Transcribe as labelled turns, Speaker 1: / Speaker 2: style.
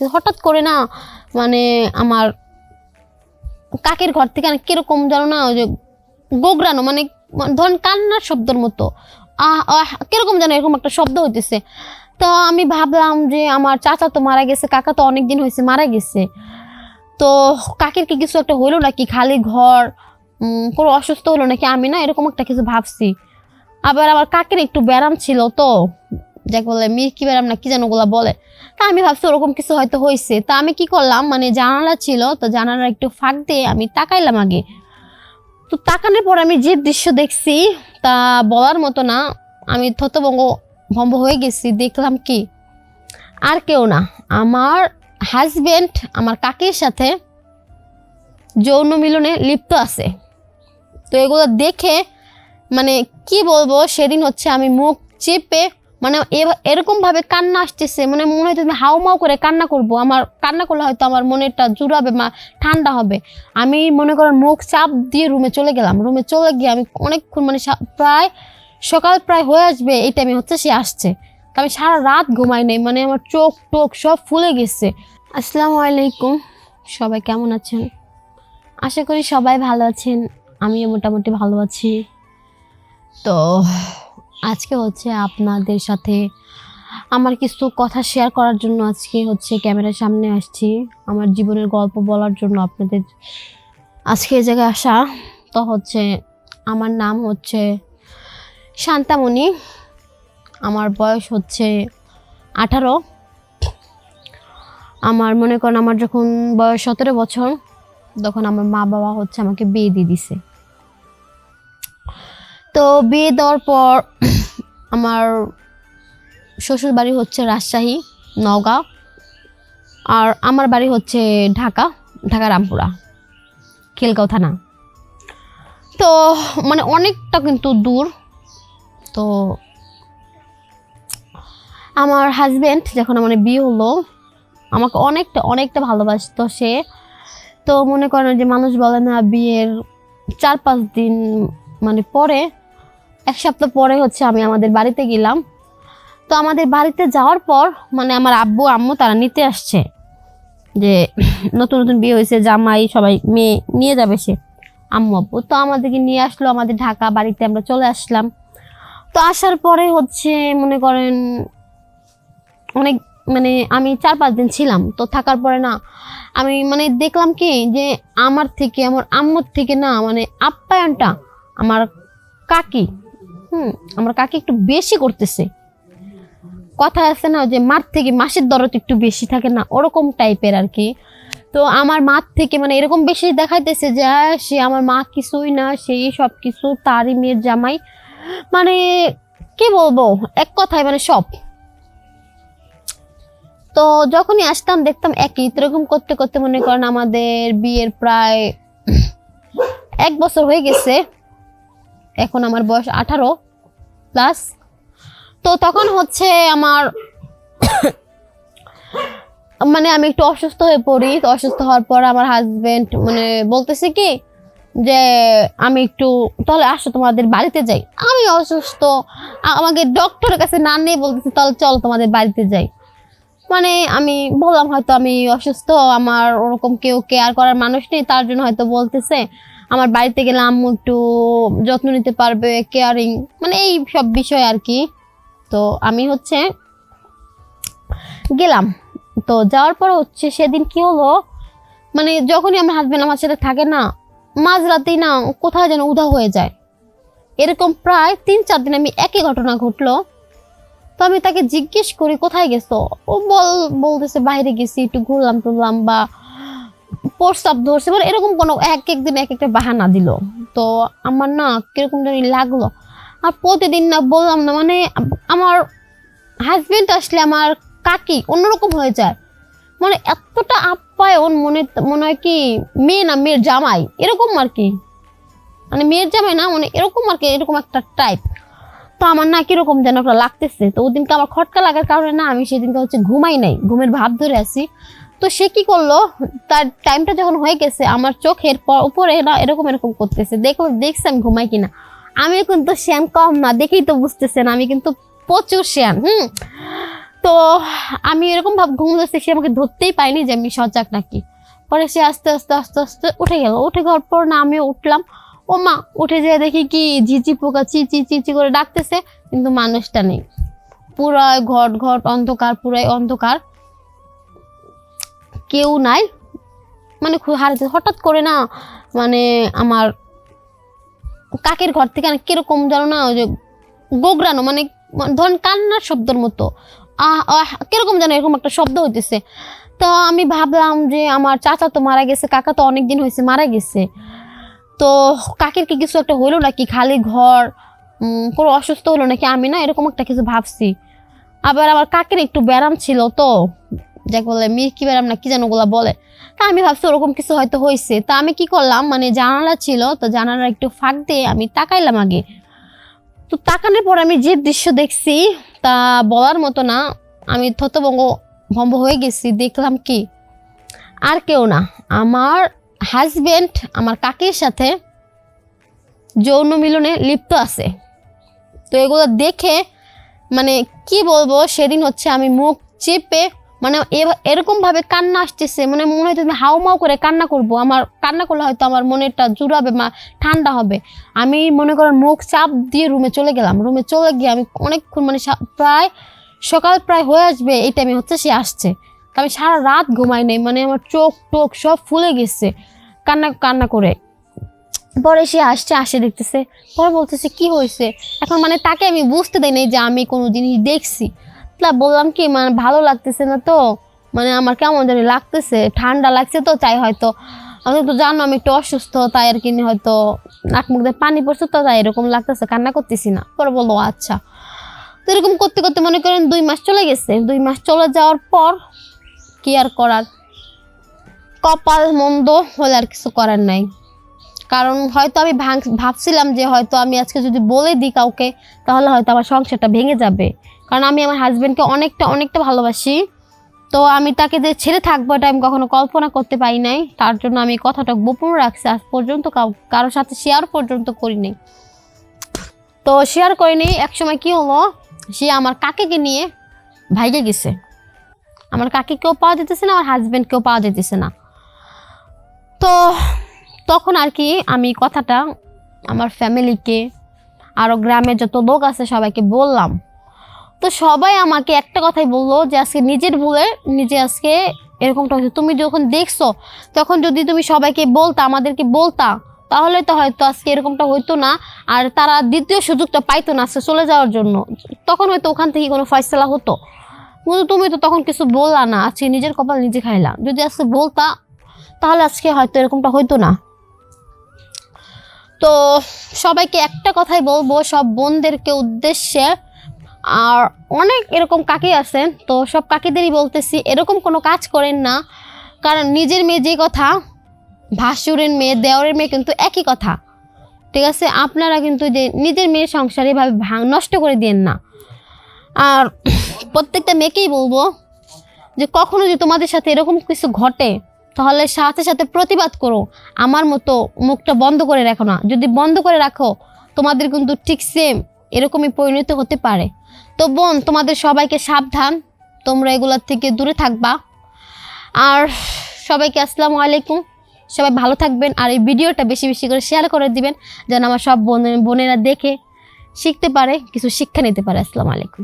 Speaker 1: হঠাৎ করে না মানে আমার কাকের ঘর থেকে কীরকম জানো না ওই যে গোগরানো মানে ধরেন কান্নার শব্দের মতো। আহ আহ, কীরকম যেন এরকম একটা শব্দ হইতেছে। তো আমি ভাবলাম যে আমার চাচা তো মারা গেছে, কাকা তো অনেক দিন হয়েছে, মারা গেছে। তো কাকের কি কিছু একটা হইল নাকি? খালি ঘর কোনো অসুস্থ হলো নাকি? আমি না এরকম একটা কিছু ভাবছি। আবার আমার কাকের একটু ব্যারাম ছিল তো যাকে বলে মির্কি ব্যারাম না কি যেন ওগুলা বলে। তা আমি ভাবছি ওরকম কিছু হয়তো হয়েছে তা আমি কি করলাম মানে জানালা ছিল, তো জানালা একটু ফাঁক দিয়ে আমি তাকাইলাম আগে। তো তাকানোর পর আমি যে দৃশ্য দেখছি, তা বলার মতো না। আমি থতভঙ্গ ভম্ব হয়ে গেছি, দেখলাম কি? আর কেউ না। আমার হাজবেন্ড আমার কাকির সাথে যৌন মিলনে লিপ্ত আছে। তো এগুলো দেখে মানে কি বলব, সেদিন হচ্ছে আমি মুখ চেপে মানে এরকমভাবে কান্না আসতেছে মানে মনে হইতে হাউ মাউ করে কান্না করব। আমার কান্না করলে হয়তো আমার মনেটা জুড়াবে মা ঠান্ডা হবে। আমি মনে করেন মুখ চাপ দিয়ে রুমে চলে গেলাম। রুমে চলে গিয়ে আমি অনেকক্ষণ মানে প্রায় সকাল প্রায় হয়ে আসবে এই টাইমে হচ্ছে সে আসছে। আমি সারা রাত ঘুমাই নাই মানে আমার চোখ টোক সব ফুলে গেছে। আসসালামু আলাইকুম। সবাই কেমন আছেন? আশা করি সবাই ভালো আছেন। আমিও মোটামুটি ভালো আছি। তো আজকে হচ্ছে আপনাদের সাথে আমার কিছু কথা শেয়ার করার জন্য আজকে হচ্ছে ক্যামেরার সামনে আসছি। আমার জীবনের গল্প বলার জন্য আপনাদের আজকে এই জায়গায় আসা। তো হচ্ছে আমার নাম হচ্ছে শান্তামণি। আমার বয়স হচ্ছে আঠারো। আমার মনে করেন আমার যখন বয়স সতেরো বছর, তখন আমার মা বাবা হচ্ছে আমাকে বিয়ে দিয়ে দিছে। তো বিয়ে দেওয়ার পর আমার শ্বশুর বাড়ি হচ্ছে রাজশাহী নগাঁও আর আমার বাড়ি হচ্ছে ঢাকা ঢাকা রামপুরা, খেলগাঁও থানা। তো মানে অনেকটা কিন্তু দূর। তো আমার হাজব্যান্ড যখন আমার বিয়ে হলো, আমাকে অনেকটা অনেকটা ভালোবাসতো সে। তো মনে করেন যে মানুষ বলে না, বিয়ের চার পাঁচ দিন মানে পরে এক সপ্তাহ পরে হচ্ছে আমি আমাদের বাড়িতে গেলাম। তো আমাদের বাড়িতে যাওয়ার পর মানে আমার আব্বু, আম্মু তারা নিতে আসছে যে নতুন নতুন বিয়ে হয়েছে, জামাই, সবাই মেয়ে নিয়ে যাবে সে, আম্মু, আব্বু। তো আমাদেরকে নিয়ে আসলো, আমাদের ঢাকা বাড়িতে আমরা চলে আসলাম। তো আসার পরে হচ্ছে মনে করেন অনেক মানে আমি চার, পাঁচ দিন ছিলাম। তো থাকার পরে না আমি মানে দেখলাম কি যে আমার থেকে, আমার আম্মুর থেকে না মানে আপ্যায়নটা আমার কাকি হুম, আমার কাকি একটু বেশি করতেছে। কথা আছে না যে মার থেকে মাসের দরদ একটু বেশি থাকে না, ওরকম টাইপের আর কি। তো আমার মার থেকে মানে এরকম বেশি দেখাইতেছে যে সে আমার মা কিছুই না সেই সব কিছু তারই মেয়ের জামাই। মানে কি বলব, এক কথায় মানে সব। তো যখনই আসতাম দেখতাম একই, এরকম করতে করতে মনে করেন আমাদের বিয়ের প্রায় এক বছর হয়ে গেছে। এখন আমার বয়স আঠারো প্লাস। তো তখন হচ্ছে আমার মানে আমি একটু অসুস্থ হয়ে পড়ি। তো অসুস্থ হওয়ার পর আমার হাজবেন্ড মানে বলতেছে কি যে, আমি একটু তাহলে আসো তোমাদের বাড়িতে যাই। আমি অসুস্থ। আমাকে ডক্টরের কাছে না নিয়ে বলতেছে, তাহলে চল তোমাদের বাড়িতে যাই। মানে আমি বললাম, হয়তো আমি অসুস্থ, আমার ওরকম কেউ কেয়ার করার মানুষ নেই। তার জন্য হয়তো বলতেছে আমার বাড়িতে গেলে আম্মু একটু যত্ন নিতে পারবে কেয়ারিং মানে এই সব বিষয় আর কি তো আমি হচ্ছে গেলাম। তো যাওয়ার পর হচ্ছে সেদিন কি হলো মানে যখনই আমার হাজবেন্ড আমার সাথে থাকে না, মাঝরাতেই না কোথায় যেন উধাও হয়ে যায়। এরকম প্রায় তিন চার দিন আমি একই ঘটনা ঘটলো। তো আমি তাকে জিজ্ঞেস করি, কোথায় গেছো? ও বল, বলতেছে, বাইরে গেছি, একটু ঘুরলাম টুরলাম বা প্রস্তাব ধরছে মানে এরকম কোনো এক এক দিন এক একটা বাহানা দিল। তো আমার না কীরকম জানি লাগল। আর প্রতিদিন না বললাম না মানে আমার হাজবেন্ড আসলে আমার কাকি অন্যরকম হয়ে যায়। মানে এতটা আপ্যায়ন, মনে মনে হয় কি মেয়ে না মেয়ের জামাই, এরকম আর কি। মানে মেয়ের জামাই না মানে এরকম আর কি, এরকম একটা টাইপ তো আমার না কীরকম যেন একটা লাগতেছে। তো ওদিনকে আমার খটকা লাগার কারণে না আমি সেদিনকে হচ্ছে ঘুমাই নাই, ঘুমের ভাব ধরে আছি। তো সে কি করল? তার টাইমটা যখন হয়ে গেছে, আমার চোখের উপরে না এরকম এরকম করতেছে। দেখো, দেখছে আমি ঘুমাই কিনা। আমি কিন্তু শ্যান কম না, দেখেই তো বুঝতেছেন আমি কিন্তু প্রচুর শ্যান হুম? তো আমি এরকম ভাব ঘুমতেছি সে আমাকে ধরতেই পাইনি যে আমি সজাগ নাকি। পরে সে আস্তে আস্তে আস্তে আস্তে উঠে গেল। উঠে যাওয়ার পর না আমিও উঠলাম। ও মা, উঠে যেয়ে দেখি কি ঝিঝি পোকা চি চি চি চি করে ডাকতেছে, কিন্তু মানুষটা নেই। পুরাই ঘট ঘট, অন্ধকার, পুরাই অন্ধকার। কেউ নাই। মানে হারিয়ে হঠাৎ করে না মানে আমার কাকের ঘর থেকে না কীরকম জানো না ওই যে গোগরানো মানে ধরেন কান্নার শব্দের মতো। আহ আহ, কীরকম যেন এরকম একটা শব্দ হইতেছে। তো আমি ভাবলাম যে আমার চাচা তো মারা গেছে, কাকা তো অনেক দিন হয়েছে, মারা গেছে। তো কাকের কি কিছু একটা হইল নাকি? খালি ঘর কোনো অসুস্থ হলো নাকি? আমি না এরকম একটা কিছু ভাবছি। আবার আমার কাকের একটু ব্যারাম ছিল তো যাকে বলে মির্কি ব্যারাম না কি যেন ওগুলা বলে। তা আমি ভাবছি ওরকম কিছু হয়তো হয়েছে তা আমি কি করলাম মানে জানালা ছিল, তো জানালা একটু ফাঁক দিয়ে আমি তাকাইলাম আগে। তো তাকানোর পর আমি যে দৃশ্য দেখছি, তা বলার মতো না। আমি থতভঙ্গ ভম্ব হয়ে গেছি, দেখলাম কি? আর কেউ না। আমার হাজবেন্ড আমার কাকির সাথে যৌন মিলনে লিপ্ত আছে। তো এগুলো দেখে মানে কি বলব, সেদিন হচ্ছে আমি মুখ চেপে মানে এরকমভাবে কান্না আসতেছে মানে মনে হচ্ছে আমি হাউমাউ করে কান্না করব। আমার কান্না করলে হয়তো আমার মনেরটা জুড়াবে মা ঠান্ডা হবে। আমি মনে করেন মুখ চাপ দিয়ে রুমে চলে গেলাম। রুমে চলে গিয়ে আমি অনেকক্ষণ মানে প্রায় সকাল প্রায় হয়ে আসবে এই টাইমে হচ্ছে সে আসছে। আমি সারা রাত ঘুমাই নাই মানে আমার চোখ টোক সব ফুলে গেছে কান্না কান্না করে। পরে সে আসছে, আসে দেখতেছে, পরে বলতেছে, কি হয়েছে? এখন মানে তাকে আমি বুঝতে দেই নাই যে আমি কোনো জিনিস দেখছি। তা বললাম কি মানে ভালো লাগতেছে না তো? মানে আমার কেমন জানি লাগতেছে, ঠান্ডা লাগছে তো তাই হয়তো। আমি তো জানো আমি একটু অসুস্থ, তাই আর কি হয়তো নাক মুখ দিয়ে পানি পড়ছে তো, তাই এরকম লাগতেছে, কান্না করতেছি না। পরে বলল আচ্ছা। তো এরকম করতে করতে মনে করেন দুই মাস চলে গেছে। দুই মাস চলে যাওয়ার পর কি আর করার? কপাল মন্দ হলে আর কিছু করার নাই। কারণ হয়তো আমি ভাবছিলাম যে হয়তো আমি আজকে যদি বলে দিই কাউকে, তাহলে হয়তো আমার সংসারটা ভেঙে যাবে। কারণ আমি আমার হাজব্যান্ডকে অনেকটা অনেকটা ভালোবাসি। তো আমি তাকে যে ছেড়ে থাকব এটা আমি কখনো কল্পনা করতে পারি নাই। তার জন্য আমি কথাটা গোপন রাখছি, আজ পর্যন্ত কাউ কারোর সাথে শেয়ার পর্যন্ত করিনি তো শেয়ার করিনি একসময় কি হলো, সে আমার কাকিকে নিয়ে ভাইগে গেছে। আমার কাকিকেও পাওয়া যেতেছে না, আমার হাজব্যান্ডকেও পাওয়া যেতেছে না। তো তখন আর কি আমি কথাটা আমার ফ্যামিলিকে আরও গ্রামের যত লোক আছে সবাইকে বললাম। তো সবাই আমাকে একটা কথাই বলল যে আজকে নিজের ভুলে নিজে আজকে এরকমটা হয়েছে। তুমি যখন দেখছ, তখন যদি তুমি সবাইকে বলতা, আমাদেরকে বলতা, তাহলে তো হয়তো আজকে এরকমটা হইতো না। আর তারা দ্বিতীয় সুযোগটা পাইতো না আজকে চলে যাওয়ার জন্য। তখন হয়তো ওখান থেকে কোনো ফয়সলা হতো। কিন্তু তুমি তো তখন কিছু বললা না। আজকে নিজের কপাল নিজে খাইলা। যদি আজকে বলতা, তাহলে আজকে হয়তো এরকমটা হইতো না। তো সবাইকে একটা কথাই বলব, সব বোনদেরকে উদ্দেশ্যে আর অনেক এরকম কাকি আছেন, তো সব কাকিদেরই বলতেছি, এরকম কোনো কাজ করেন না। কারণ নিজের মেয়ে যে কথা, ভাসুরের মেয়ে, দেওরের মেয়ে কিন্তু একই কথা। ঠিক আছে? আপনারা কিন্তু যে নিজের মেয়ের সংসার এভাবে ভাঙ, নষ্ট করে দিয়েন না। আর প্রত্যেকটা মেয়েকেই বলব যে কখনো যদি তোমাদের সাথে এরকম কিছু ঘটে, তাহলে সাথে সাথে প্রতিবাদ করো। আমার মতো মুখটা বন্ধ করে রাখো না। যদি বন্ধ করে রাখো, তোমাদের কিন্তু ঠিক সেম এরকমই পরিণত হতে পারে। তো বোন, তোমাদের সবাইকে সাবধান। তোমরা এগুলোর থেকে দূরে থাকবা। আর সবাইকে আসসালামু আলাইকুম। সবাই ভালো থাকবেন আর এই ভিডিওটা বেশি বেশি করে শেয়ার করে দিবেন, যেন আমার সব বোন বোনেরা দেখে শিখতে পারে, কিছু শিক্ষা নিতে পারে। আসসালামু আলাইকুম।